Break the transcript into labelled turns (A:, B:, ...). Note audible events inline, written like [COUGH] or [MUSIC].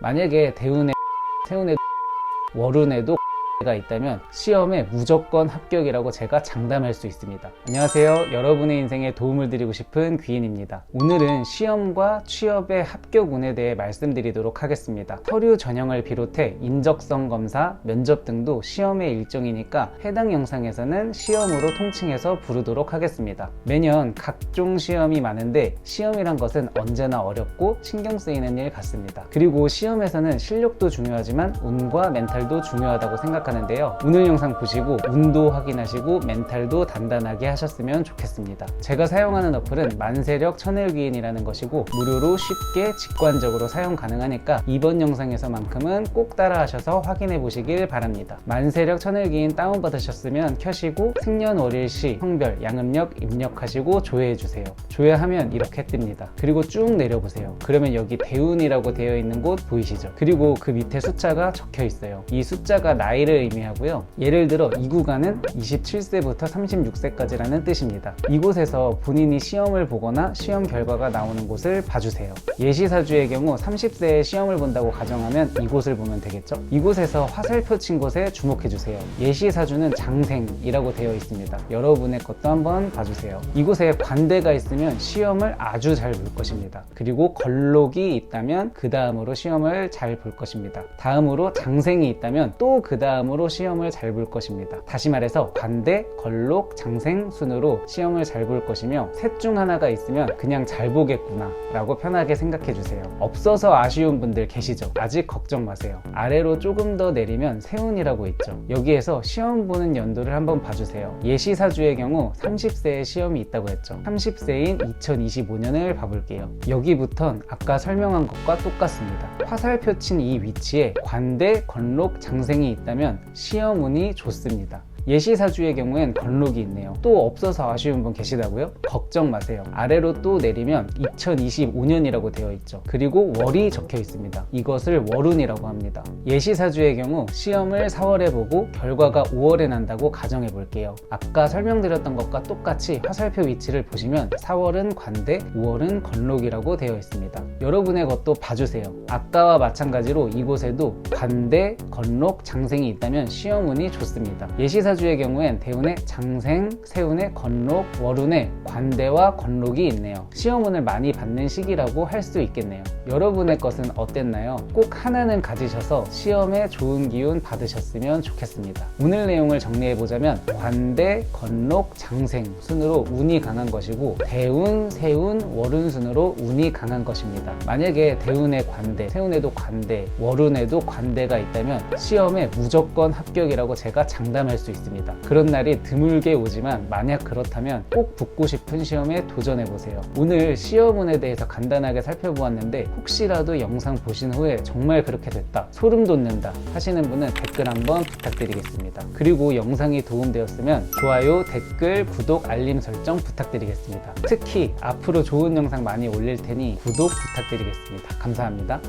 A: 만약에 대운에 태운에 [LAUGHS] 월운에도 가 있다면 시험에 무조건 합격이라고 제가 장담할 수 있습니다. 안녕하세요. 여러분의 인생에 도움을 드리고 싶은 귀인입니다. 오늘은 시험과 취업의 합격 운에 대해 말씀드리도록 하겠습니다. 서류 전형을 비롯해 인적성 검사, 면접 등도 시험의 일정이니까 해당 영상에서는 시험으로 통칭해서 부르도록 하겠습니다. 매년 각종 시험이 많은데 시험이란 것은 언제나 어렵고 신경 쓰이는 일 같습니다. 그리고 시험에서는 실력도 중요하지만 운과 멘탈도 중요하다고 생각합니다. 생각하는데요. 오늘 영상 보시고 운도 확인하시고 멘탈도 단단하게 하셨으면 좋겠습니다. 제가 사용하는 어플은 만세력 천일기인이라는 것이고 무료로 쉽게 직관적으로 사용 가능하니까 이번 영상에서만큼은 꼭 따라하셔서 확인해 보시길 바랍니다. 만세력 천일기인 다운받으셨으면 켜시고 생년월일시 성별 양음력 입력하시고 조회해 주세요. 조회하면 이렇게 뜹니다. 그리고 쭉 내려보세요. 그러면 여기 대운이라고 되어 있는 곳 보이시죠? 그리고 그 밑에 숫자가 적혀 있어요. 이 숫자가 나이를 의미하고요. 예를 들어 이 구간은 27세부터 36세까지라는 뜻입니다. 이곳에서 본인이 시험을 보거나 시험 결과가 나오는 곳을 봐주세요. 예시사주의 경우 30세에 시험을 본다고 가정하면 이곳을 보면 되겠죠? 이곳에서 화살표 친 곳에 주목해주세요. 예시사주는 장생이라고 되어 있습니다. 여러분의 것도 한번 봐주세요. 이곳에 관대가 있으면 시험을 아주 잘 볼 것입니다. 그리고 걸록이 있다면 그 다음으로 시험을 잘 볼 것입니다. 다음으로 장생이 있다면 또 그 다음 으로 시험을 잘 볼 것입니다. 다시 말해서 관대, 걸록, 장생 순으로 시험을 잘 볼 것이며 셋 중 하나가 있으면 그냥 잘 보겠구나 라고 편하게 생각해 주세요. 없어서 아쉬운 분들 계시죠? 아직 걱정 마세요. 아래로 조금 더 내리면 세운이라고 있죠. 여기에서 시험 보는 연도를 한번 봐주세요. 예시사주의 경우 30세에 시험이 있다고 했죠. 30세인 2025년을 봐볼게요. 여기부턴 아까 설명한 것과 똑같습니다. 화살표 친 이 위치에 관대, 건록, 장생이 있다면 시험 운이 좋습니다. 예시사주의 경우엔 건록이 있네요. 또 없어서 아쉬운 분 계시다고요? 걱정 마세요. 아래로 또 내리면 2025년이라고 되어 있죠. 그리고 월이 적혀 있습니다. 이것을 월운이라고 합니다. 예시사주의 경우 시험을 4월에 보고 결과가 5월에 난다고 가정해 볼게요. 아까 설명드렸던 것과 똑같이 화살표 위치를 보시면 4월은 관대, 5월은 건록이라고 되어 있습니다. 여러분의 것도 봐주세요. 아까와 마찬가지로 이곳에도 관대, 건록, 장생이 있다면 시험 운이 좋습니다. 예시사 주의 경우엔 대운에 장생, 세운에 건록, 월운에 관대와 건록이 있네요. 시험 운을 많이 받는 시기라고 할 수 있겠네요. 여러분의 것은 어땠나요? 꼭 하나는 가지셔서 시험에 좋은 기운 받으셨으면 좋겠습니다. 오늘 내용을 정리해 보자면 관대, 건록, 장생 순으로 운이 강한 것이고 대운, 세운, 월운 순으로 운이 강한 것입니다. 만약에 대운에 관대, 세운에도 관대, 월운에도 관대가 있다면 시험에 무조건 합격이라고 제가 장담할 수 있습니다. 그런 날이 드물게 오지만 만약 그렇다면 꼭 붙고 싶은 시험에 도전해 보세요. 오늘 시험운에 대해서 간단하게 살펴보았는데 혹시라도 영상 보신 후에 정말 그렇게 됐다, 소름 돋는다 하시는 분은 댓글 한번 부탁드리겠습니다. 그리고 영상이 도움되었으면 좋아요, 댓글, 구독, 알림 설정 부탁드리겠습니다. 특히 앞으로 좋은 영상 많이 올릴 테니 구독 부탁드리겠습니다. 감사합니다.